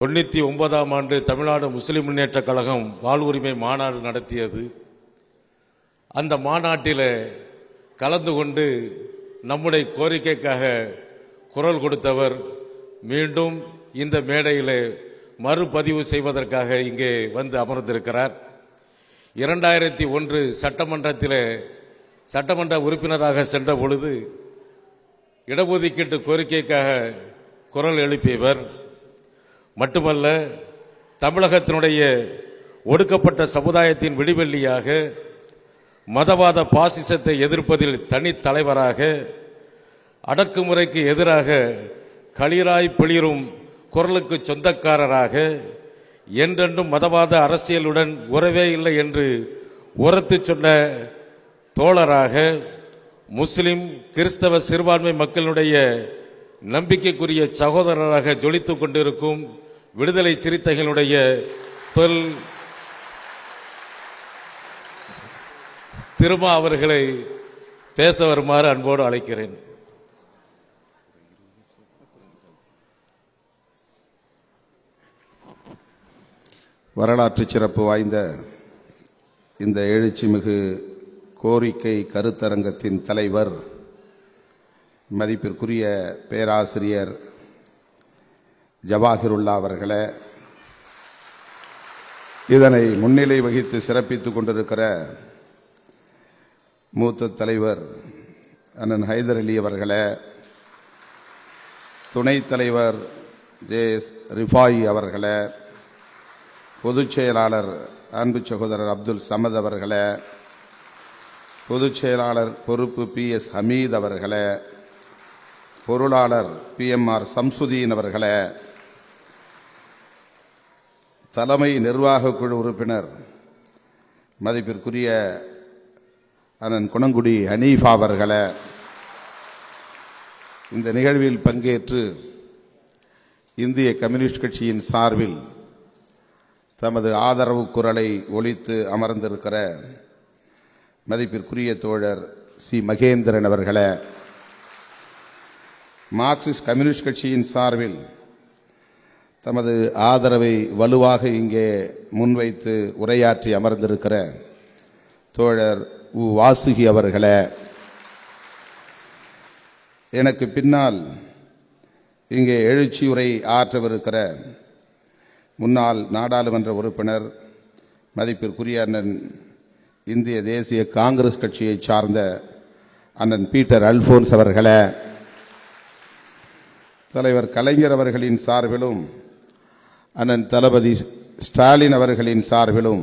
தொண்ணூற்றி ஒன்பதாம் ஆண்டு தமிழ்நாடு முஸ்லிம் முன்னேற்ற கழகம் வாழ்வுரிமை மாநாடு நடத்தியது. அந்த மாநாட்டில் கலந்து கொண்டு நம்முடைய கோரிக்கைக்காக குரல் கொடுத்தவர் மீண்டும் இந்த மேடையில் மறுபதிவு செய்வதற்காக இங்கே வந்து அமர்ந்திருக்கிறார். இரண்டாயிரத்தி ஒன்று சட்டமன்றத்தில் சட்டமன்ற உறுப்பினராக சென்ற பொழுது இடஒதுக்கீட்டு கோரிக்கைக்காக குரல் எழுப்பியவர் மட்டுமல்ல தமிழகத்தினுடைய ஒடுக்கப்பட்ட சமுதாயத்தின் விடிவெள்ளியாக மதவாத பாசிசத்தை எதிர்ப்பதில் தனித்தலைவராக அடக்குமுறைக்கு எதிராக களிராய் பிளிரும் குரலுக்கு சொந்தக்காரராக என்றென்றும் மதவாத அரசியலுடன் உறவே இல்லை என்று உரத்து சொன்ன தோழராக முஸ்லிம் கிறிஸ்தவ சிறுபான்மை மக்களுடைய நம்பிக்கைக்குரிய சகோதரராக ஜொலித்துக் கொண்டிருக்கும் விடுதலை சிறுத்தைகளுடைய தொல் திருமா அவர்களை பேச வருமாறு அன்போடு அழைக்கிறேன். வரலாற்று சிறப்பு வாய்ந்த இந்த எழுச்சிமிகு கோரிக்கை கருத்தரங்கத்தின் தலைவர் மதிப்பிற்குரிய பேராசிரியர் ஜவாஹிருல்லா அவர்களே இதனை முன்னிலை வகித்து சிறப்பித்துக் கொண்டிருக்கிற மூத்த தலைவர் அண்ணன் ஹைதர் அலி அவர்களே துணைத் தலைவர் ஜே எஸ் ரிஃபாயி அவர்களே பொதுச் செயலாளர் அன்பு சகோதரர் அப்துல் சமத் அவர்களே பொதுச் செயலாளர் பொறுப்பு பி எஸ் ஹமீத் அவர்களே பொருளாளர் பி எம் ஆர் சம்சுதீன் அவர்களே தலைமை நிர்வாக குழு உறுப்பினர் மதிப்பிற்குரிய அண்ணன் குணங்குடி ஹனீஃபா அவர்களை இந்த நிகழ்வில் பங்கேற்று இந்திய கம்யூனிஸ்ட் கட்சியின் சார்பில் தமது ஆதரவு குரலை ஒழித்து அமர்ந்திருக்கிற மதிப்பிற்குரிய தோழர் சி. மகேந்திரன் அவர்களை மார்க்சிஸ்ட் கம்யூனிஸ்ட் கட்சியின் சார்பில் தமது ஆதரவை வலுவாக இங்கே முன்வைத்து உரையாற்றி அமர்ந்திருக்கிற தோழர் உ வாசுகி அவர்களே எனக்கு பின்னால் இங்கே எழுச்சியுரை ஆற்றவிருக்கிற முன்னாள் நாடாளுமன்ற உறுப்பினர் மதிப்பிற்குரிய அண்ணன் இந்திய தேசிய காங்கிரஸ் கட்சியை சார்ந்த அண்ணன் பீட்டர் அல்போன்ஸ் அவர்களே தலைவர் கலைஞர் அவர்களின் சார்பிலும் அண்ணன் தளபதி ஸ்டாலின் அவர்களின் சார்பிலும்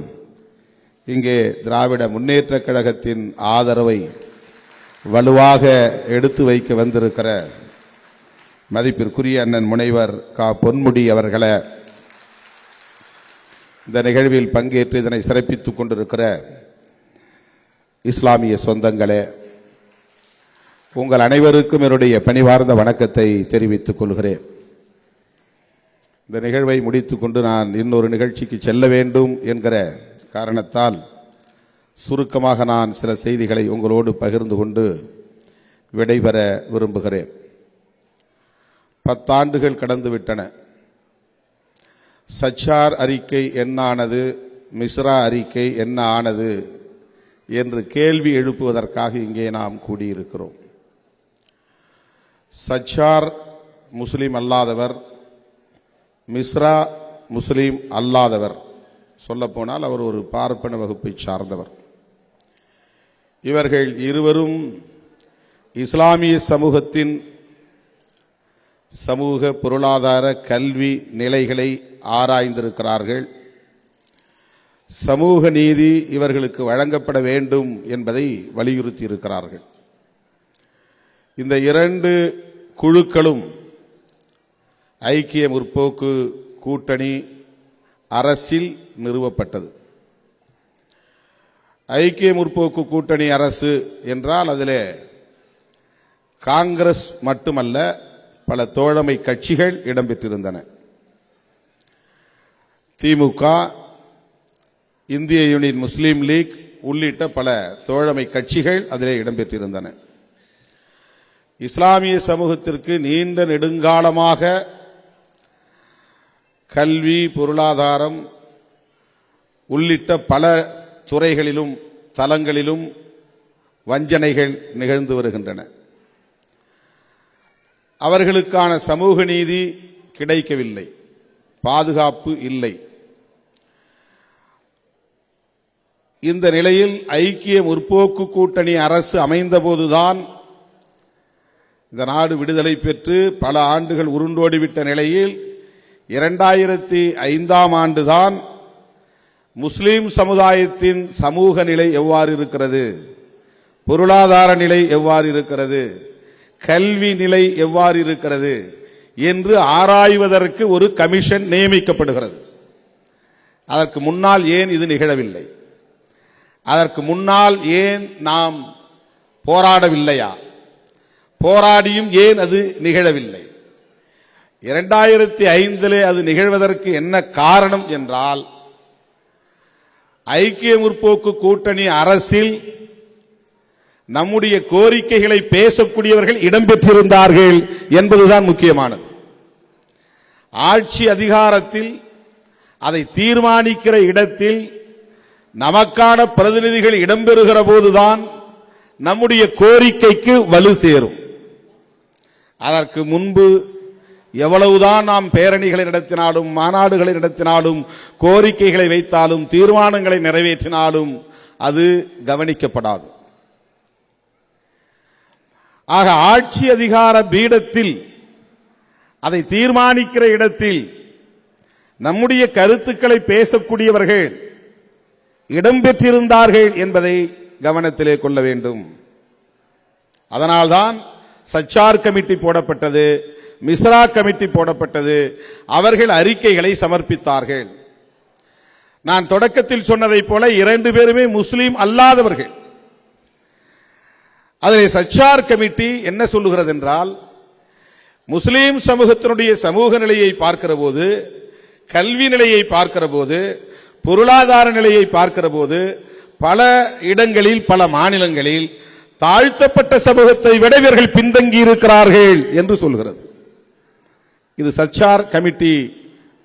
இங்கே திராவிட முன்னேற்றக் கழகத்தின் ஆதரவை வலுவாக எடுத்து வைக்க வந்திருக்கிற மதிப்பிற்குரிய அண்ணன் முனைவர் கா. பொன்முடி அவர்களை இந்த நிகழ்வில் பங்கேற்று இதனை சிறப்பித்துக் கொண்டிருக்கிற இஸ்லாமிய சொந்தங்களே உங்கள் அனைவருக்கும் என்னுடைய பணிவார்ந்த வணக்கத்தை தெரிவித்துக் கொள்கிறேன். இந்த நிகழ்வை முடித்துக்கொண்டு நான் இன்னொரு நிகழ்ச்சிக்கு செல்ல வேண்டும் என்கிற காரணத்தால் சுருக்கமாக நான் சில செய்திகளை உங்களோடு பகிர்ந்து கொண்டு விடைபெற விரும்புகிறேன். பத்தாண்டுகள் கடந்துவிட்டன. சச்சார் அறிக்கை என்ன ஆனது மிஸ்ரா அறிக்கை என்ன ஆனது? என்று கேள்வி எழுப்புவதற்காக இங்கே நாம் கூடியிருக்கிறோம். சச்சார் முஸ்லீம் அல்லாதவர் மிஸ்ரா முஸ்லீம் அல்லாதவர். சொல்லப்போனால் அவர் ஒரு பார்ப்பன வகுப்பை சார்ந்தவர். இவர்கள் இருவரும் இஸ்லாமிய சமூகத்தின் சமூக பொருளாதார கல்வி நிலைகளை ஆராய்ந்திருக்கிறார்கள். சமூக நீதி இவர்களுக்கு வழங்கப்பட வேண்டும் என்பதை வலியுறுத்தி இருக்கிறார்கள் இந்த இரண்டு குழுக்களும் ஐக்கிய முற்போக்கு கூட்டணி அரசில் நிறுவப்பட்டது. ஐக்கிய முற்போக்கு கூட்டணி அரசு என்றால் அதில் காங்கிரஸ் மட்டுமல்ல பல தோழமை கட்சிகள் இடம்பெற்றிருந்தன. திமுக இந்திய யூனியன் முஸ்லீம் லீக் உள்ளிட்ட பல தோழமை கட்சிகள் அதிலே இடம்பெற்றிருந்தன. இஸ்லாமிய சமூகத்திற்கு நீண்ட நெடுங்காலமாக கல்வி பொருளாதாரம் உள்ளிட்ட பல துறைகளிலும் தலங்களிலும் வஞ்சனைகள் நிகழ்ந்து வருகின்றன. அவர்களுக்கான சமூக நீதி கிடைக்கவில்லை. பாதுகாப்பு இல்லை. இந்த நிலையில் ஐக்கிய முற்போக்கு கூட்டணி அரசு அமைந்தபோதுதான் இந்த நாடு விடுதலை பெற்று பல ஆண்டுகள் உருண்டோடிவிட்ட நிலையில் இரண்டாயிரத்தி ஐந்தாம் ஆண்டுதான் முஸ்லீம் சமுதாயத்தின் சமூக நிலை எவ்வாறு இருக்கிறது பொருளாதார நிலை எவ்வாறு இருக்கிறது கல்வி நிலை எவ்வாறு இருக்கிறது என்று ஆராய்வதற்கு ஒரு கமிஷன் நியமிக்கப்படுகிறது. அதற்கு முன்னால் ஏன் இது நிகழவில்லை? அதற்கு முன்னால் ஏன் நாம் போராடவில்லையா? போராடியும் ஏன் அது நிகழவில்லை? இரண்டாயிரத்தி ஐந்திலே அது நிகழ்வதற்கு என்ன காரணம் என்றால் ஐக்கிய முற்போக்கு கூட்டணி அரசில் நம்முடைய கோரிக்கைகளை பேசக்கூடியவர்கள் இடம்பெற்றிருந்தார்கள் என்பதுதான் முக்கியமானது. ஆட்சி அதிகாரத்தில் அதை தீர்மானிக்கிற இடத்தில் நமக்கான பிரதிநிதிகள் இடம்பெறுகிற போதுதான் நம்முடைய கோரிக்கைக்கு வலு சேரும். அதற்கு முன்பு எவ்வளவுதான் நாம் பேரணிகளை நடத்தினாலும் மாநாடுகளை நடத்தினாலும் கோரிக்கைகளை வைத்தாலும் தீர்மானங்களை நிறைவேற்றினாலும் அது கவனிக்கப்படாது. ஆக ஆட்சி அதிகார பீடத்தில் அதை தீர்மானிக்கிற இடத்தில் நம்முடைய கருத்துக்களை பேசக்கூடியவர்கள் இடம்பெற்றிருந்தார்கள் என்பதை கவனத்திலே கொள்ள வேண்டும். அதனால்தான் சச்சார் கமிட்டி போடப்பட்டது. மிஸ்ரா கமிட்டி போடப்பட்டது. அவர்கள் அறிக்கைகளை சமர்ப்பித்தார்கள். நான் தொடக்கத்தில் சொன்னதைப் போல இரண்டு பேருமே முஸ்லீம் அல்லாதவர்கள். அதில் சச்சார் கமிட்டி என்ன சொல்லுகிறது என்றால் முஸ்லீம் சமூகத்தினுடைய சமூக நிலையை பார்க்கிற போது கல்வி நிலையை பார்க்கிற போது பொருளாதார நிலையை பார்க்கிற போது பல இடங்களில் பல மாநிலங்களில் தாழ்த்தப்பட்ட சமூகத்தை விட இவர்கள் பின்தங்கி இருக்கிறார்கள் என்று சொல்கிறது. இது சச்சார் கமிட்டி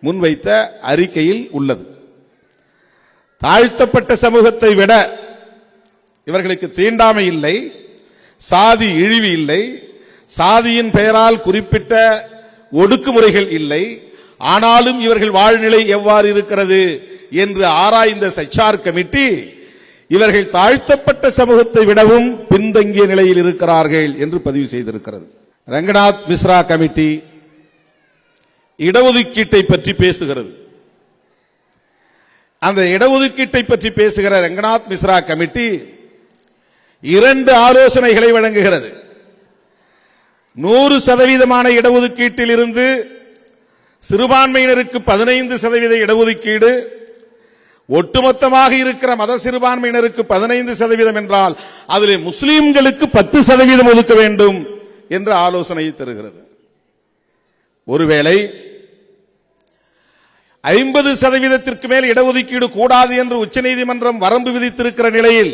முன்வைத்த அறிக்கையில் உள்ளது. தாழ்த்தப்பட்ட சமூகத்தை விட இவர்களுக்கு தீண்டாமை இல்லை சாதி இழிவு இல்லை சாதியின் பெயரால் குறிப்பிட்ட ஒடுக்குமுறைகள் இல்லை ஆனாலும் இவர்கள் வாழ்நிலை எவ்வாறு இருக்கிறது என்று ஆராய்ந்த சச்சார் கமிட்டி இவர்கள் தாழ்த்தப்பட்ட சமூகத்தை விடவும் பின்தங்கிய நிலையில் இருக்கிறார்கள் என்று பதிவு செய்திருக்கிறது. ரங்கநாத் மிஸ்ரா கமிட்டி இடஒதுக்கீட்டை பற்றி பேசுகிறது. அந்த இடஒதுக்கீட்டை பற்றி பேசுகிற ரங்கநாத் மிஸ்ரா கமிட்டி இரண்டு ஆலோசனைகளை வழங்குகிறது. நூறு சதவீதமான இடஒதுக்கீட்டில் இருந்து சிறுபான்மையினருக்கு பதினைந்து சதவீத இடஒதுக்கீடு ஒட்டுமொத்தமாக இருக்கிற மத சிறுபான்மையினருக்கு பதினைந்து சதவீதம் என்றால் அதில் முஸ்லீம்களுக்கு பத்து சதவீதம் ஒதுக்க வேண்டும் என்ற ஆலோசனையை தருகிறது. ஒருவேளை ஐம்பது சதவீதத்திற்கு மேல் இடஒதுக்கீடு கூடாது என்று உச்சநீதிமன்றம் வரம்பு விதித்திருக்கிற நிலையில்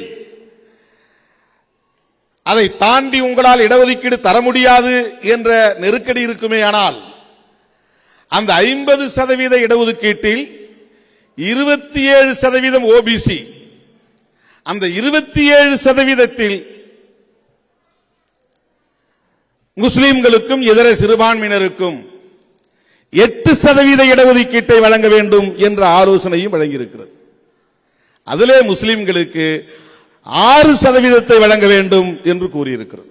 அதை தாண்டி உங்களால் இடஒதுக்கீடு தர முடியாது என்ற நெருக்கடி இருக்குமே ஆனால் அந்த ஐம்பது சதவீத இடஒதுக்கீட்டில் இருபத்தி ஏழு சதவீதம் ஓபிசி அந்த இருபத்தி ஏழு சதவீதத்தில் முஸ்லிம்களுக்கும் இதர சிறுபான்மையினருக்கும் எட்டு சதவீத இடஒதுக்கீட்டை வழங்க வேண்டும் என்ற ஆலோசனையும் வழங்கியிருக்கிறது. அதிலே முஸ்லிம்களுக்கு ஆறு சதவீதத்தை வழங்க வேண்டும் என்று கூறியிருக்கிறது.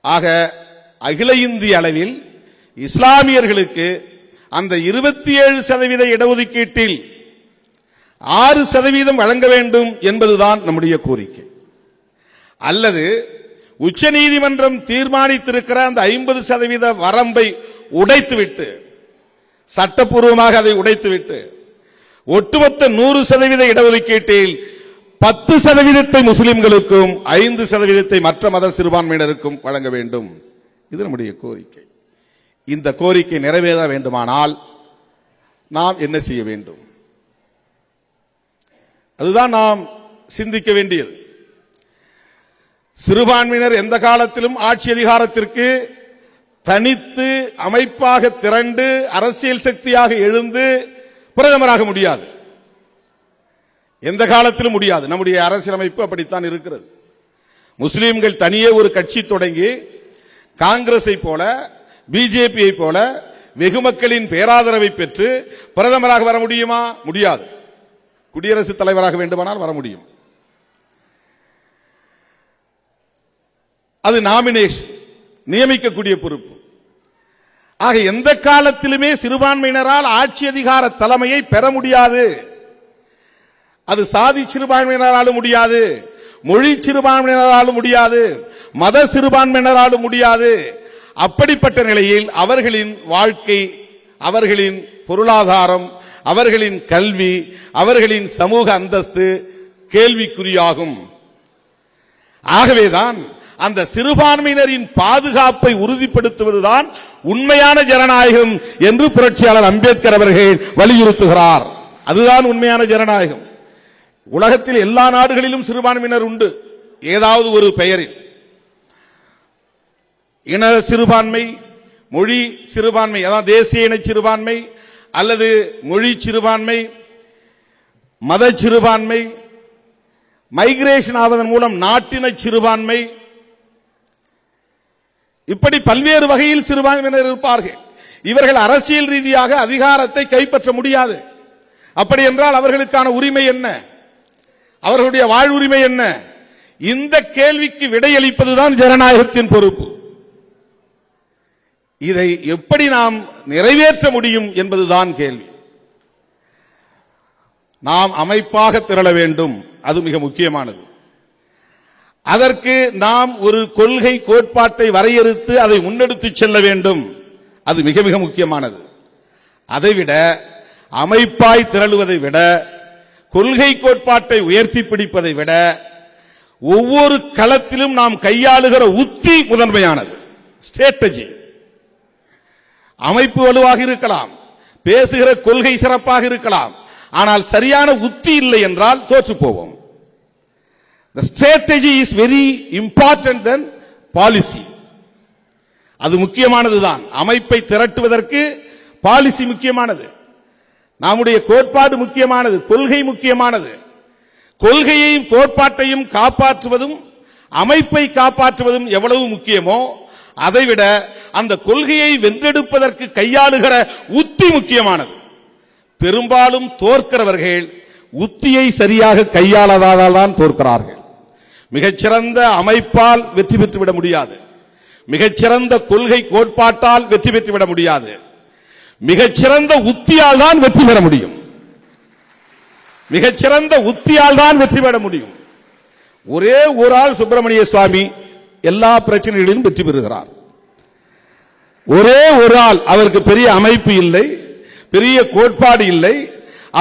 ஆக அகில இந்திய அளவில் இஸ்லாமியர்களுக்கு அந்த இருபத்தி ஏழு சதவீத இடஒதுக்கீட்டில் ஆறு சதவீதம் வழங்க வேண்டும் என்பதுதான் நம்முடைய கோரிக்கை. அல்லது உச்சநீதிமன்றம் தீர்மானித்திருக்கிற அந்த ஐம்பது சதவீத வரம்பை உடைத்துவிட்டு சட்டப்பூர்வமாக அதை உடைத்துவிட்டு ஒட்டுமொத்த நூறு சதவீத இடஒதுக்கீட்டில் பத்து சதவீதத்தை முஸ்லிம்களுக்கும் ஐந்து சதவீதத்தை மற்ற மத சிறுபான்மையினருக்கும் வழங்க வேண்டும். இது நம்முடைய கோரிக்கை. இந்த கோரிக்கை நிறைவேற வேண்டுமானால் நாம் என்ன செய்ய வேண்டும்? அதுதான் நாம் சிந்திக்க வேண்டியது. சிறுபான்மையினர் எந்த காலத்திலும் ஆட்சி அதிகாரத்திற்கு தனித்து அமைப்பாக திரண்டு அரசியல் சக்தியாக எழுந்து பிரதமராக முடியாது. எந்த காலத்திலும் முடியாது. நம்முடைய அரசியலமைப்பு அப்படித்தான் இருக்கிறது. முஸ்லீம்கள் தனியே ஒரு கட்சி தொடங்கி காங்கிரஸை போல பிஜேபியை போல வெகு மக்களின் பேராதரவை பெற்று பிரதமராக வர முடியுமா? முடியாது. குடியரசுத் தலைவராக வேண்டுமானால் வர முடியும். அது நாமினேஷன் நியமிக்கக்கூடிய பொறுப்பு. ஆக எந்த காலத்திலுமே சிறுபான்மையினரால் ஆட்சி அதிகார தலைமையை பெற முடியாது. அது சாதி சிறுபான்மையினராலும் முடியாது. மொழி சிறுபான்மையினராலும் முடியாது. மத சிறுபான்மையினராலும் முடியாது. அப்படிப்பட்ட நிலையில் அவர்களின் வாழ்க்கை அவர்களின் பொருளாதாரம் அவர்களின் கல்வி அவர்களின் சமூக அந்தஸ்து கேள்விக்குறியாகும். ஆகவேதான் அந்த சிறுபான்மையினரின் பாதுகாப்பை உறுதிப்படுத்துவதுதான் உண்மையான ஜனநாயகம் என்று புரட்சியாளர் அம்பேத்கர் அவர்கள் வலியுறுத்துகிறார். அதுதான் உண்மையான ஜனநாயகம். உலகத்தில் எல்லா நாடுகளிலும் சிறுபான்மையினர் உண்டு. ஏதாவது ஒரு பெயரில். இன சிறுபான்மை மொழி சிறுபான்மை அதாவது தேசிய இன சிறுபான்மை அல்லது மொழி சிறுபான்மை மத சிறுபான்மை மைக்ரேஷன் ஆவதன் மூலம் நாட்டின சிறுபான்மை இப்படி பல்வேறு வகையில் சிறுபான்மையினர் இருப்பார்கள். இவர்கள் அரசியல் ரீதியாக அதிகாரத்தை கைப்பற்ற முடியாது. அப்படி என்றால் அவர்களுக்கான உரிமை என்ன? அவர்களுடைய வாழ்வுரிமை என்ன? இந்த கேள்விக்கு விடையளிப்பதுதான் ஜனநாயகத்தின் பொறுப்பு. இதை எப்படி நாம் நிறைவேற்ற முடியும் என்பதுதான் கேள்வி. நாம் அமைப்பாக திரள வேண்டும். அது மிக முக்கியமானது. அதற்கு நாம் ஒரு கொள்கை கோட்பாட்டை வரையறுத்து அதை முன்னெடுத்து செல்ல வேண்டும். அது மிக மிக முக்கியமானது. அதைவிட அமைப்பாய் திரளுவதை விட கொள்கை கோட்பாட்டை உயர்த்தி பிடிப்பதை விட ஒவ்வொரு களத்திலும் நாம் கையாளுகிற உத்தி முதன்மையானது. ஸ்ட்ராட்டஜி அமைப்பு வலுவாக இருக்கலாம் பேசுகிற கொள்கை சிறப்பாக இருக்கலாம் ஆனால் சரியான உத்தி இல்லை என்றால் தோற்று போவோம். The strategy is very important then policy அது முக்கியமானதுதான் அமைப்பை திரட்டுவதற்கு பாலிசி முக்கியமானது. நம்முடைய கோட்பாடு முக்கியமானது. கொள்கை முக்கியமானது. கொள்கையையும் கோட்பாட்டையும் காப்பாற்றுவதும் அமைப்பை காப்பாற்றுவதும் எவ்வளவு முக்கியமோ அதைவிட அந்த கொள்கையை வென்றெடுப்பதற்கு கையாளுகிற உத்தி முக்கியமானது. பெரும்பாலும் தோற்கிறவர்கள் உத்தியை சரியாக கையாளாததால் தான் தோற்கிறார்கள். மிகச்சிறந்த அமைப்பால் வெற்றி பெற்றுவிட முடியாது. மிகச்சிறந்த கொள்கை கோட்பாட்டால் வெற்றி பெற்றுவிட முடியாது. மிகச்சிறந்த உத்தியால் தான் வெற்றி பெற முடியும். மிகச்சிறந்த உத்தியால் தான் வெற்றி பெற முடியும். ஒரே ஒரு ஆள் சுப்பிரமணிய சுவாமி எல்லா பிரச்சனைகளிலும் வெற்றி பெறுகிறார். ஒரே ஒரு ஆள் அவருக்கு பெரிய அமைப்பு இல்லை பெரிய கோட்பாடு இல்லை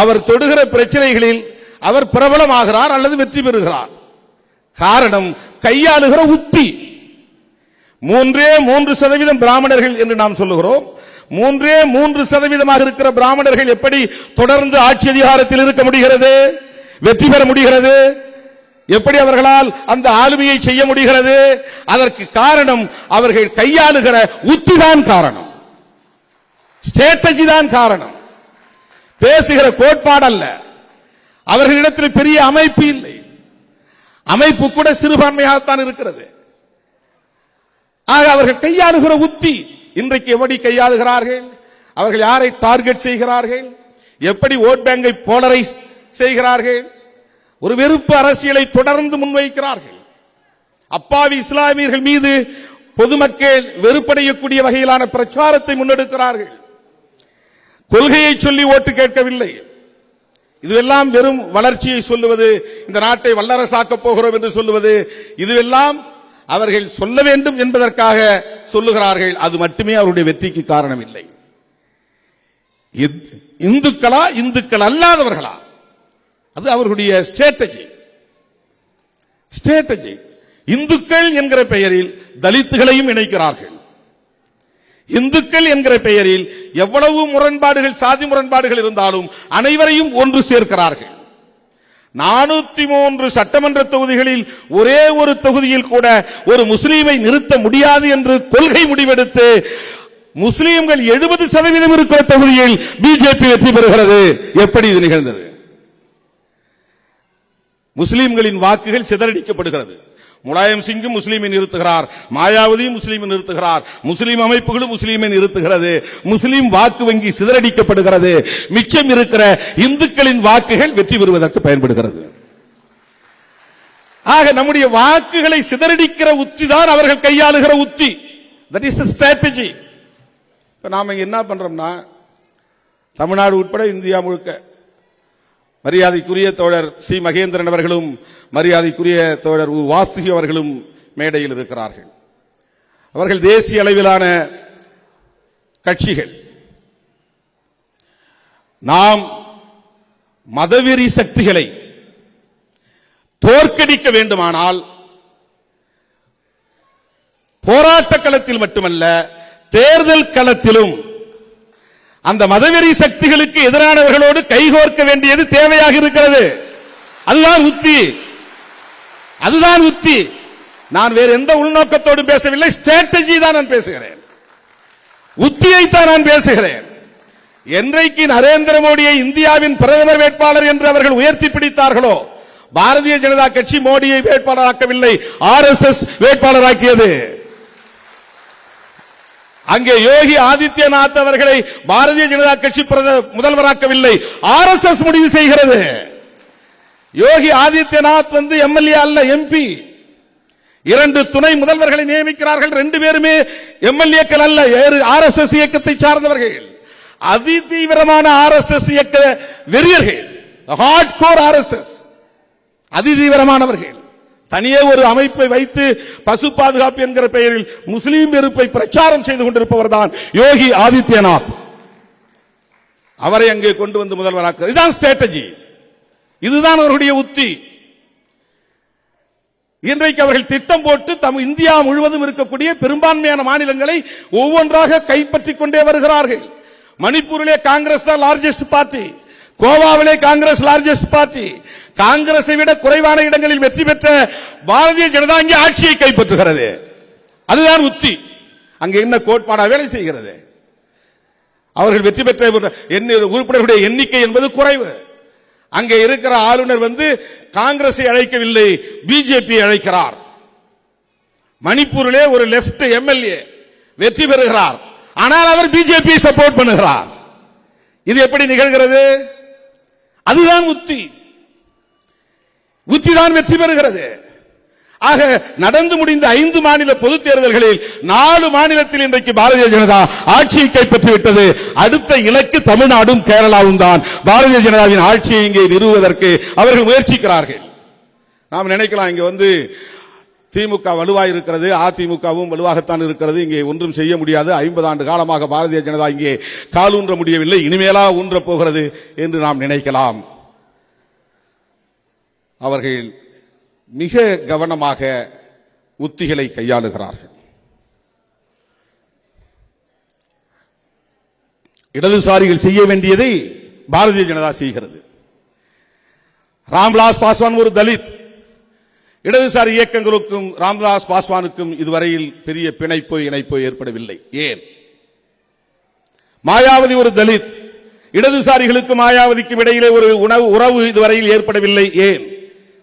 அவர் தொடுகிற பிரச்சனைகளில் அவர் பிரபலமாகிறார் அல்லது வெற்றி பெறுகிறார். காரணம் கையாளுகிற உத்தி. மூன்றே மூன்று சதவீதம் பிராமணர்கள் என்று நாம் சொல்லுகிறோம். மூன்றே மூன்று சதவீதமாக இருக்கிற பிராமணர்கள் எப்படி தொடர்ந்து ஆட்சி அதிகாரத்தில் இருக்க முடிகிறது? வெற்றி பெற முடிகிறது? எப்படி அவர்களால் அந்த ஆளுமையை செய்ய முடிகிறது? அதற்கு காரணம் அவர்கள் கையாளுகிற உத்தி தான் காரணம். ஸ்ட்ராட்டஜி தான் காரணம். பேசுகிற கோட்பாடு அல்ல அவர்களிடத்தில் பெரிய அமைப்பு இல்லை. அமைப்பு கூட சிறுபான்மையாகத்தான் இருக்கிறது. ஆக அவர்கள் கையாளுகிற உத்தி இன்றைக்கு எப்படி கையாளுகிறார்கள்? அவர்கள் யாரை டார்கெட் செய்கிறார்கள்? எப்படி ஓட் பேங்கை போலரைஸ் செய்கிறார்கள்? ஒரு வெறுப்பு அரசியலை தொடர்ந்து முன்வைக்கிறார்கள். அப்பாவி இஸ்லாமியர்கள் மீது பொதுமக்கள் வெறுப்படையக்கூடிய வகையிலான பிரச்சாரத்தை முன்னெடுக்கிறார்கள். கொள்கையை சொல்லி ஓட்டு கேட்கவில்லை. இதுவெல்லாம் வெறும் வளர்ச்சியை சொல்லுவது இந்த நாட்டை வல்லரசாக்கப் போகிறோம் என்று சொல்லுவது இதுவெல்லாம் அவர்கள் சொல்ல வேண்டும் என்பதற்காக சொல்லுகிறார்கள். அது மட்டுமே அவருடைய வெற்றிக்கு காரணம் இல்லை இந்துக்களா இந்துக்கள் அல்லாதவர்களா? அது அவர்களுடைய ஸ்ட்ராட்டஜி ஸ்ட்ராட்டஜி இந்துக்கள் என்கிற பெயரில் தலித்துகளையும் இணைக்கிறார்கள். இந்துக்கள் என்கிற பெயரில் எவ்வளவு முரண்பாடுகள் சாதி முரண்பாடுகள் இருந்தாலும் அனைவரையும் ஒன்று சேர்க்கிறார்கள். நானூத்தி மூன்று சட்டமன்ற தொகுதிகளில் ஒரே ஒரு தொகுதியில் கூட ஒரு முஸ்லீமை நிறுத்த முடியாது என்று கொள்கை முடிவெடுத்து முஸ்லீம்கள் எழுபது சதவீதம் இருக்கிற தொகுதியில் பிஜேபி வெற்றி பெறுகிறது. எப்படி இது நிகழ்ந்தது? முஸ்லீம்களின் வாக்குகள் சிதறடிக்கப்படுகிறது. முலாயம் சிங்கும் முஸ்லீமை நிறுத்துகிறார் மாயாவதியும் முஸ்லீமை நிறுத்துகிறார் முஸ்லீம் அமைப்புகளும் முஸ்லீமை நிறுத்துகிறது முஸ்லீம் வாக்கு வங்கி சிதறடிக்கப்படுகிறது மிச்சம் இருக்கிற இந்துக்களின் வாக்குகள் வெற்றி பெறுவதற்கு பயன்படுகிறது. ஆக நம்முடைய வாக்குகளை சிதறடிக்கிற உத்தி தான் அவர்கள் கையாளுகிற உத்தி. தட் இஸ் ஸ்ட்ராட்டஜி இப்போ நாம என்ன பண்றோம்னா தமிழ்நாடு உட்பட இந்தியா முழுக்க மரியாதைக்குரிய தோழர் சி மகேந்திரன் அவர்களும் மரியாதைக்குரிய தோழர் உ. வாசுகி அவர்களும் மேடையில் இருக்கிறார்கள். அவர்கள் தேசிய அளவிலான கட்சிகள். நாம் மதவெறி சக்திகளை தோற்கடிக்க வேண்டுமானால் போராட்ட களத்தில் மட்டுமல்ல தேர்தல் களத்திலும் அந்த மதவெறி சக்திகளுக்கு எதிரானவர்களோடு கைகோர்க்க வேண்டியது தேவையாக இருக்கிறது. அதுதான் உத்தி. அதுதான் உத்தி. நான் வேறு எந்த உள்நோக்கத்தோடும் பேசவில்லை ஸ்ட்ராட்டஜி தான் நான் பேசுகிறேன். உத்தியை தான் நான் பேசுகிறேன். என்றைக்கு நரேந்திர மோடியை இந்தியாவின் பிரதமர் வேட்பாளர் என்று அவர்கள் உயர்த்தி பிடித்தார்களோ பாரதிய ஜனதா கட்சி மோடியை வேட்பாளராக்கவில்லை ஆர் எஸ் எஸ் வேட்பாளராக்கியது. அங்கே யோகி ஆதித்யநாத் அவர்களை பாரதிய ஜனதா கட்சி பிரத- முதல்வராக்கவில்லை ஆர் எஸ் எஸ் முடிவு செய்கிறது. யோகி ஆதித்யநாத் வந்து எம்எல்ஏ அல்ல எம்பி. இரண்டு துணை முதல்வர்களை நியமிக்கிறார்கள். ரெண்டு பேருமே எம்எல்ஏக்கள் அல்ல ஆர் எஸ் எஸ் இயக்கத்தை சார்ந்தவர்கள். அதி தீவிரமான ஆர் எஸ் எஸ் இயக்க வெறியர்கள். ஹார்ட் ஆர் எஸ் எஸ் அதி தீவிரமானவர்கள். தனியே ஒரு அமைப்பை வைத்து பசு பாதுகாப்பு என்கிற பெயரில் முஸ்லீம் வெறுப்பை பிரச்சாரம் செய்து கொண்டிருப்பவர் தான் யோகி ஆதித்யநாத். அவரை அங்கே கொண்டு வந்து முதல்வராக்க இதுதான் ஸ்ட்ராட்டஜி இதுதான் அவருடைய உத்தி. இன்றைக்கு அவர்கள் திட்டம் போட்டு தம் இந்தியா முழுவதும் இருக்கக்கூடிய பெரும்பான்மையான மாநிலங்களை ஒவ்வொன்றாக கைப்பற்றிக் கொண்டே வருகிறார்கள். மணிப்பூரிலே காங்கிரஸ் தான் லார்ஜஸ்ட் பார்ட்டி கோவாவிலே காங்கிரஸ் லார்ஜஸ்ட் பார்ட்டி காங்கிரஸை விட குறைவான இடங்களில் வெற்றி பெற்ற பாரதிய ஜனதா இங்கே ஆட்சியை கைப்பற்றுகிறது. அதுதான் உத்தி. அங்கே என்ன கோட்பாடா வேலை செய்கிறது? அவர்கள் வெற்றி பெற்ற எண்ணி- உறுப்பினர்களுடைய எண்ணிக்கை என்பது குறைவு. அங்கே இருக்கிற ஆளுநர் வந்து காங்கிரஸை அழைக்கவில்லை பிஜேபி அழைக்கிறார். மணிப்பூரிலே ஒரு லெப்ட் எம்எல்ஏ வெற்றி பெறுகிறார். ஆனால் அவர் பிஜேபி சப்போர்ட் பண்ணுகிறார். இது எப்படி நிகழ்கிறது? அதுதான் உத்தி. உத்தி தான் வெற்றி பெறுகிறது. ஆக நடந்து முடிந்த ஐந்து மாநில பொதுத் தேர்தல்களில் நாலு மாநிலத்தில் இன்றைக்கு பாரதிய ஜனதா ஆட்சியை கைப்பற்றிவிட்டது. அடுத்த இலக்கு தமிழ்நாடும் கேரளாவும் தான். பாரதிய ஜனதாவின் ஆட்சியை இங்கே நிறுவுவதற்கு அவர்கள் முயற்சிக்கிறார்கள். நாம் நினைக்கலாம் இங்க வந்து திமுக வலுவாக இருக்கிறது அதிமுகவும் வலுவாகத்தான் இருக்கிறது. இங்கே ஒன்றும் செய்ய முடியாது. ஐம்பது ஆண்டு காலமாக பாரதிய ஜனதா இங்கே காலூன்ற முடியவில்லை. இனிமேலா ஊன்ற போகிறது என்று நாம் நினைக்கலாம். அவர்கள் மிக கவனமாக உத்திகளை கையாளுகிறார்கள். இடதுசாரிகள் செய்ய வேண்டியதை பாரதிய ஜனதா செய்கிறது. ராம்விலாஸ் பாஸ்வான் ஒரு தலித். இடதுசாரி இயக்கங்களுக்கும் ராம்விலாஸ் பாஸ்வானுக்கும் இதுவரையில் பெரிய பிணைப்போ இணைப்போ ஏற்படவில்லை. ஏன்? மாயாவதி ஒரு தலித். இடதுசாரிகளுக்கும் மாயாவதிக்கும் இடையிலே ஒரு உணவு உறவு இதுவரையில் ஏற்படவில்லை. ஏன்?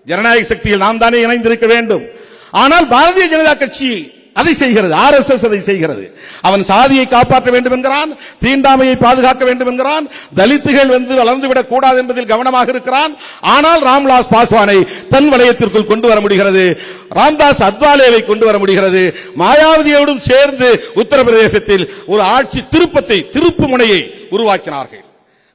ஜனநாயக சக்தியில் நாம் தானே இணைந்திருக்க வேண்டும். ஆனால் பாரதிய ஜனதா கட்சி அதை செய்கிறது ஆர் எஸ் எஸ் அதை செய்கிறது. அவன் சாதியை காப்பாற்ற வேண்டும் என்கிறான் தீண்டாமையை பாதுகாக்க வேண்டும் என்கிறான் தலித்துகள் வந்து வளர்ந்துவிடக் கூடாது என்பதில் கவனமாக இருக்கிறான். ஆனால் ராம்லாஸ் பாஸ்வானை தன் வலயத்திற்குள் கொண்டு வர முடிகிறது ராம்தாஸ் அத்வாலேவை கொண்டு வர முடிகிறது. மாயாவதியோடும் சேர்ந்து உத்தரப்பிரதேசத்தில் ஒரு ஆட்சி திருப்பத்தை திருப்பு முனையை உருவாக்கினார்கள்.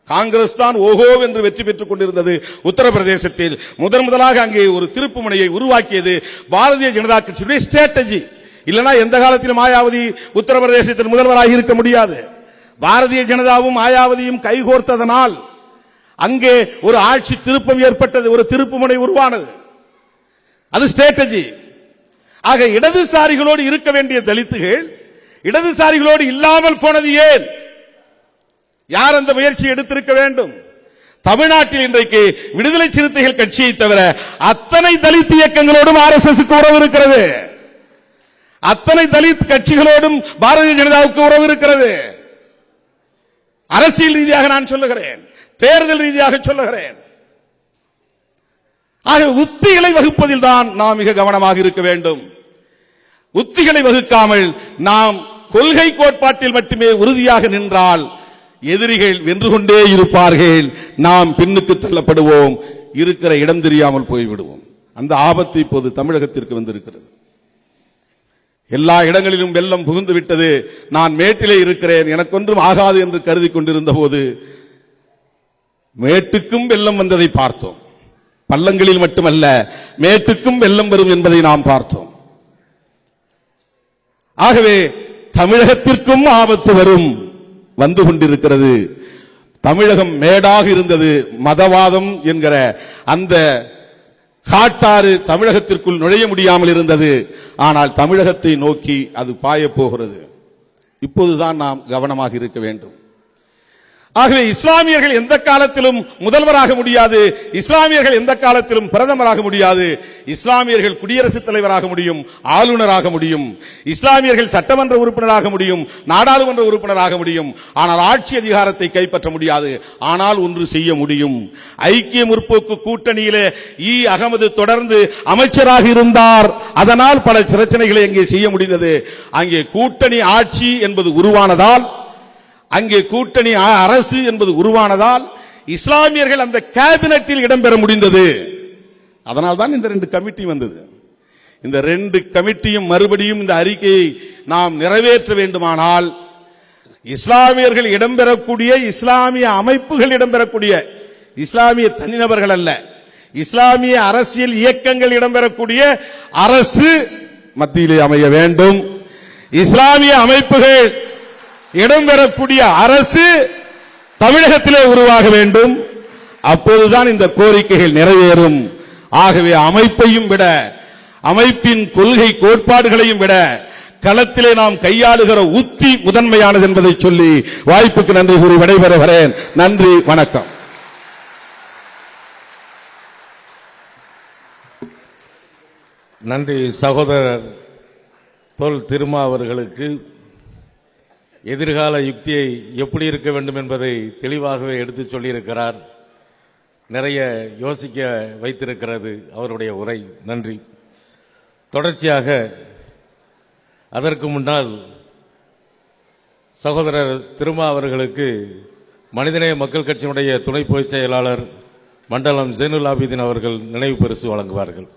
காங்கிரஸ் தான் ஓஹோ என்று வெற்றி பெற்றுக் கொண்டிருந்தது உத்தரப்பிரதேசத்தில். முதன் முதலாக அங்கே ஒரு திருப்பு முனையை உருவாக்கியது பாரதிய ஜனதா கட்சியுடைய ஸ்ட்ராட்டஜி இல்லனா எந்த காலத்திலும் மாயாவதி உத்தரப்பிரதேசத்தில் முதல்வராக இருக்க முடியாது. பாரதிய ஜனதாவும் மாயாவதியும் கைகோர்த்ததனால் அங்கே ஒரு ஆட்சி திருப்பம் ஏற்பட்டது ஒரு திருப்பு முனை உருவானது. அது ஸ்ட்ராட்டஜி ஆக இடதுசாரிகளோடு இருக்க வேண்டிய தலித்துகள் இடதுசாரிகளோடு இல்லாமல் போனது ஏன்? யார் அந்த முயற்சி எடுத்திருக்க வேண்டும்? தமிழ்நாட்டில் இன்றைக்கு விடுதலை சிறுத்தைகள் கட்சியை தவிர அத்தனை தலித் இயக்கங்களோடும் ஆர்எஸ்எஸ் உறவு இருக்கிறது. அத்தனை தலித் கட்சிகளோடும் பாரதிய ஜனதாவுக்கு உறவு இருக்கிறது. அரசியல் ரீதியாக நான் சொல்லுகிறேன். தேர்தல் ரீதியாக சொல்லுகிறேன். ஆக உத்திகளை வகுப்பதில் தான் நாம் மிக கவனமாக இருக்க வேண்டும். உத்திகளை வகுக்காமல் நாம் கொள்கை கோட்பாட்டில் மட்டுமே உறுதியாக நின்றால் எதிரிகள் வென்று கொண்டே இருப்பார்கள். நாம் பின்னுக்கு தள்ளப்படுவோம். இருக்கிற இடம் தெரியாமல் போய்விடுவோம். அந்த ஆபத்து இப்போது தமிழகத்திற்கு வந்திருக்கிறது. எல்லா இடங்களிலும் வெள்ளம் புகுந்து விட்டது. நான் மேட்டிலே இருக்கிறேன். எனக்கொன்றும் ஆகாது என்று கருதி கொண்டிருந்த போது மேட்டுக்கும் வெள்ளம் வந்ததை பார்த்தோம். பள்ளங்களில் மட்டுமல்ல மேட்டுக்கும் வெள்ளம் வரும் என்பதை நாம் பார்த்தோம். ஆகவே தமிழகத்திற்கும் ஆபத்து வரும். வந்து கொண்டிருக்கிறது. தமிழகம் மேடாக இருந்தது. மதவாதம் என்கிற அந்த காட்டாறு தமிழகத்திற்குள் நுழைய முடியாமல் இருந்தது. ஆனால் தமிழகத்தை நோக்கி அது பாயப் போகிறது. இப்போதுதான் நாம் கவனமாக இருக்க வேண்டும். ஆகவே இஸ்லாமியர்கள் எந்த காலத்திலும் முதல்வராக முடியாது இஸ்லாமியர்கள் எந்த காலத்திலும் பிரதமராக முடியாது இஸ்லாமியர்கள் குடியரசுத் தலைவராக முடியும் ஆளுநராக முடியும் இஸ்லாமியர்கள் சட்டமன்ற உறுப்பினராக முடியும் நாடாளுமன்ற உறுப்பினராக முடியும். ஆனால் ஆட்சி அதிகாரத்தை கைப்பற்ற முடியாது. ஆனால் ஒன்று செய்ய முடியும். ஐக்கிய முற்போக்கு கூட்டணியிலே இ. அகமது தொடர்ந்து அமைச்சராக இருந்தார். அதனால் பல பிரச்சனைகளை அங்கே செய்ய முடிந்தது. அங்கே கூட்டணி ஆட்சி என்பது உருவானதால் அங்கே கூட்டணி அ- அரசு என்பது உருவானதால் இஸ்லாமியர்கள் அந்த கேபினட்டில் இடம்பெற முடிந்தது. அதனால் தான் இந்த ரெண்டு கமிட்டி வந்தது. இந்த ரெண்டு கமிட்டியும் மறுபடியும் இந்த அறிக்கையை நாம் நிறைவேற்ற வேண்டுமானால் இஸ்லாமியர்கள் இடம்பெறக்கூடிய இஸ்லாமிய அமைப்புகள் இடம்பெறக்கூடிய இஸ்லாமிய தனிநபர்கள் அல்ல இஸ்லாமிய அரசியல் இயக்கங்கள் இடம்பெறக்கூடிய அரசு மத்தியிலே அமைய வேண்டும். இஸ்லாமிய அமைப்புகள் இடம்பெறக்கூடிய அரசு தமிழகத்திலே உருவாக வேண்டும். அப்போதுதான் இந்த கோரிக்கைகள் நிறைவேறும். ஆகவே அமைப்பையும் விட அமைப்பின் கொள்கை கோட்பாடுகளையும் விட களத்திலே நாம் கையாளுகிற உத்தி முதன்மையானது என்பதை சொல்லி வாய்ப்புக்கு நன்றி கூறி விடைபெறுகிறேன். நன்றி வணக்கம். நன்றி சகோதரர் தொல் திருமா அவர்களுக்கு. எதிர்கால யுக்தியை எப்படி இருக்க வேண்டும் என்பதை தெளிவாகவே எடுத்துச் சொல்லியிருக்கிறார். நிறைய யோசிக்க வைத்திருக்கிறது அவருடைய உரை. நன்றி. தொடர்ச்சியாக அதற்கு முன்னால் சகோதரர் திருமா அவர்களுக்கு மனிதநேய மக்கள் கட்சியினுடைய துணை பொதுச் செயலாளர் மண்டலம் ஜெனுல் ஆபிதீன் அவர்கள் நினைவு பரிசு வழங்குவார்கள்.